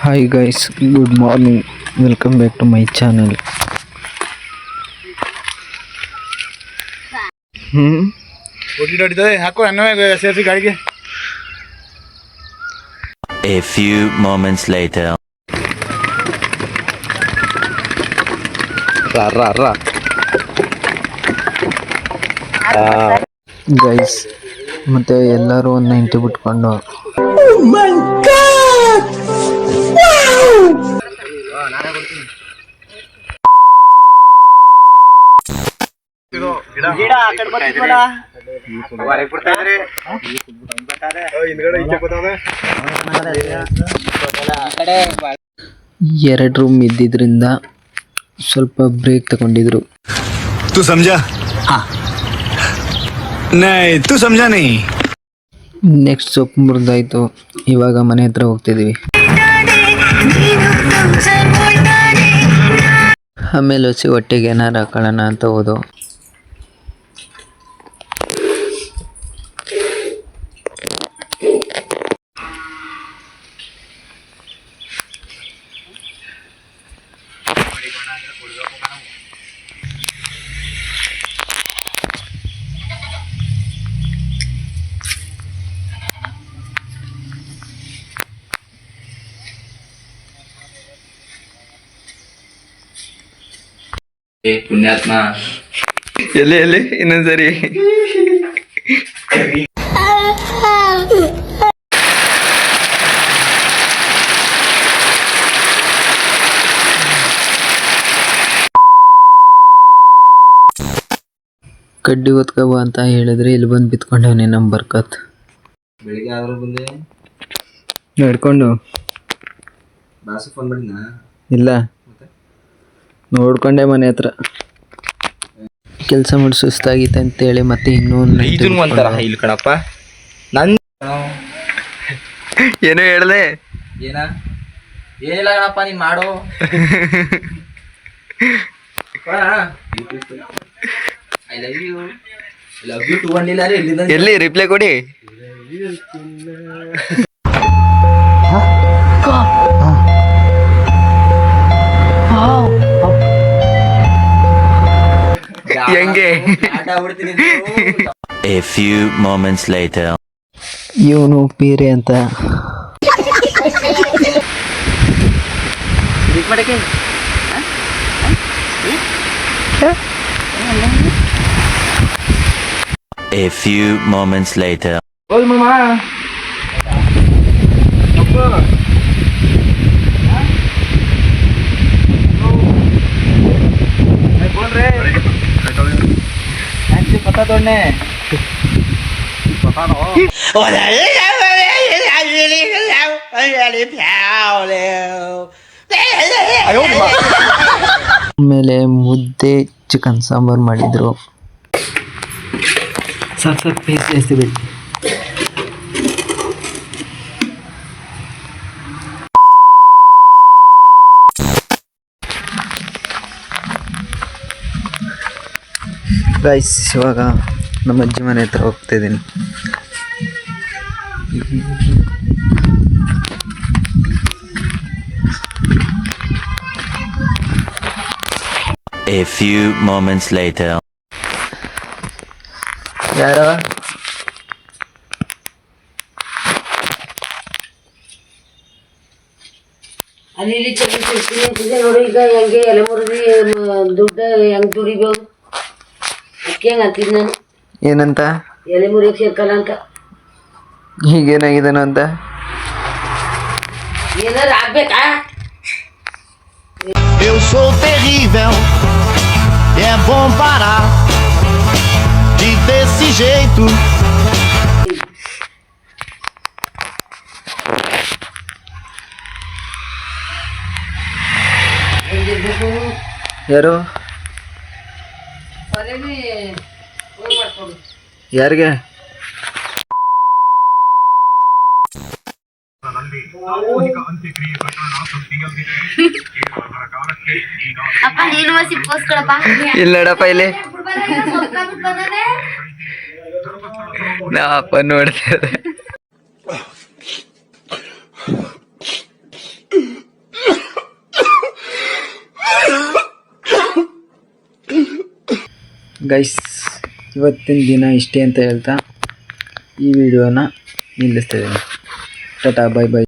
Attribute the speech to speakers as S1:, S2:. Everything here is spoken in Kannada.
S1: Hi guys good morning welcome back to my channel ಹ್ಞೂ
S2: ಓಟಿ ಹೊಡಿತದೆ ಹಾಕು ಅನ್ನವೇ ಸೇರಿಸಿ ಗಾಡಿಗೆ
S3: A few moments later.
S1: Guys ಮತ್ತೆ ಎಲ್ಲರೂ ಒಂದು ನೈಂಟಿ ಬಿಟ್ಕೊಂಡು
S2: ಹಿಂದ್ಗಡೆ ಈಚೆ ಕೂತವ್ನೆ.
S1: ಎರಡು ರೂಮ್ ಇದ್ದಿದ್ರಿಂದ ಸ್ವಲ್ಪ ಬ್ರೇಕ್ ತಗೊಂಡಿದ್ರು
S4: तू समझा हाँ नहीं तू समझा नहीं
S1: ನೆಕ್ಸ್ಟ್ ಸೊಪ್ಪು ಮುರಿದಾಯ್ತು ಇವಾಗ ಮನೆ ಹತ್ರ ಹೋಗ್ತಿದ್ದೀವಿ ಆಮೇಲೆ ಹಸಿ ಹೊಟ್ಟೆಗೆ ಏನಾರು ಹಾಕೊಳ್ಳೋಣ ಅಂತ ಹೋದು.
S5: ಪುಣ್ಯಾತ್ಮ.
S1: ಎಲ್ಲಿ ಎಲ್ಲಿ? ಇನ್ನೊಂದ್ಸರಿ ಕಡ್ಡಿ ಹೊತ್ಕಬ ಅಂತ ಹೇಳಿದ್ರೆ ಇಲ್ಲಿ ಬಂದು ಬಿತ್ಕೊಂಡವನೇ ನಮ್ಮ ಬರ್ಕತ್.
S5: ಬೆಳಿಗ್ಗೆ ಆದ್ರೂ ಬಂದೆ.
S1: ನಡ್ಕೊಂಡು.
S5: ಬಾಸು ಫೋನ್ ಮಾಡಿದ್ನಾ?
S1: ಇಲ್ಲ. ನೋಡ್ಕೊಂಡೆ ಮನೆ ಹತ್ರ. ಕೆಲಸ ಮಾಡಿ ಸುಸ್ತಾಗಿತ್ತು ಅಂತೇಳಿ ಮತ್ತೆ ಇನ್ನೊಂದು
S5: ಇದನ್ನು ಒಂಥರ ಇಲ್ಲಿ ಕಣಪ್ಪ. ನನ್
S1: ಏನೋ ಹೇಳ್ದೆ?
S5: ಏನ? ಏನಿಲ್ಲ ಕಣಪ್ಪ ನೀನ್ ಮಾಡು. I love you love you too
S1: ಎಲ್ಲಿ ರಿಪ್ಲೈ ಕೊಡಿ. ಹೆಂಗೆ?
S5: A few moments
S3: A few moments later.
S1: ಇವನು ಪೀರೆ ಅಂತ
S3: A few moments later.
S1: ಆಮೇಲೆ ಮುದ್ದೆ ಚಿಕನ್ ಸಾಂಬಾರ್ ಮಾಡಿದ್ರು ಸರ್ ಸರ್ ಪೇಸ್ಟ್ ಜಾಸ್ತಿ ಬಿಡಿ ಗೈಸ್ ಇವಾಗ ನಮ್ಮ ಅಜ್ಜಿ ಮನೆ ಹತ್ರ ಹೋಗ್ತಾ ಇದ್ದೀನಿ.
S3: A few moments later.
S1: ಯಾರೋ?
S6: ಅಲ್ಲಿ ನೋಡಿ ಈಗ ಹೆಂಗೆ ಎಲೆ ಮುರಿದು ದುಡ್ಡು ಹೆಂಗೆ ದುಡಿಬೋದು? ಅದಕ್ಕೆ ಹೆಂಗೆ ಅಂತಿದ್ ನಾನು
S1: ಏನಂತ
S6: ಎಲೆ ಮುರಿಯಕ್ಕೆ ಸೇರ್ಕಲ್ಲ ಅಂತ
S1: ಈಗೇನಾಗಿದ್ದಾನೋ ಅಂತ
S6: ಏನಾರು ಆಗ್ಬೇಕಾ
S7: Eu sou terrível, é bom parar de desse jeito.
S1: ಯಾರು ಯಾರಿಗೆ? ಇಲ್ಲಡಪ್ಪ ಇಲ್ಲಿ. ನಾ ಅಪ್ಪ ನೋಡ್ತಾ ಗೈಸ್ ಇವತ್ತಿನ ದಿನ ಇಷ್ಟೇ ಅಂತ ಹೇಳ್ತಾ ಈ ವಿಡಿಯೋನ ನಿಲ್ಲಿಸ್ತಾ ಇದ್ದೀನಿ. Tata bye bye